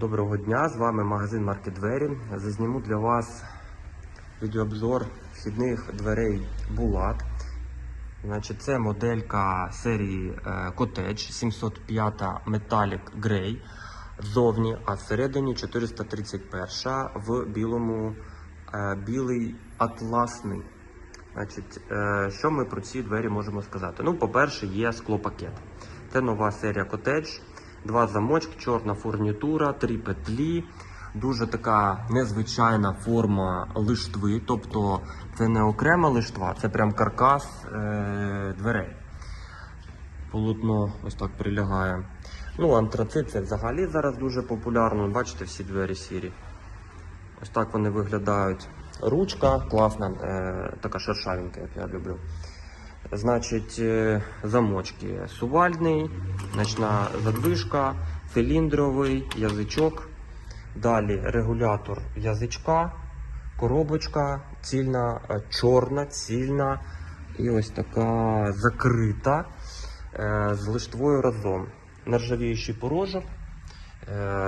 Доброго дня, з вами магазин Маркет Двері. Зазніму для вас відеообзор вхідних дверей Булат. Значить, це моделька серії е, Cottage 705 Metallic Grey ззовні, а всередині 431 в білому е, білий атласний. Значить, е, що ми про ці двері можемо сказати? Ну, по-перше, є склопакет. Це нова серія Cottage. Два замочки, чорна фурнітура, три петлі. Дуже така незвичайна форма лиштви. Тобто це не окрема лиштва, це прям каркас е- дверей. Полотно ось так прилягає. Ну, антрацит це взагалі зараз дуже популярно. Бачите, всі двері сірі. Ось так вони виглядають. Ручка класна, е, така шершавенька, як я люблю. Значить, е, замочки сувальний, ночна задвижка, циліндровий язичок. Далі регулятор язичка, коробочка цільна, е, чорна, цільна і ось така закрита е, з лиштвою разом. Нержавіючий порожок.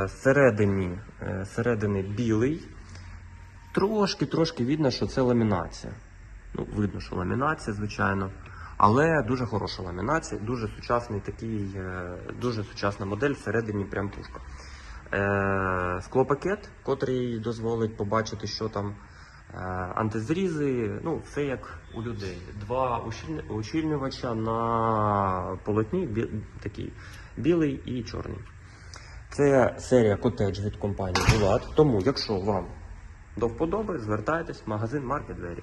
Всередині, е, білий. Трошки, трошки видно, що це ламінація. Ну, видно, що ламінація, звичайно. Але дуже хороша ламінація, дуже сучасний такий, е, дуже сучасна модель, всередині прям пушка. Е, склопакет, котрий дозволить побачити, що там е, антизрізи, ну, все як у людей. Два ущільн- ущільнювача на полотні, бі, білий і чорний. Це серія Cottage від компанії Булат. Тому, якщо вам до вподоби, звертайтесь в магазин Маркет Двері.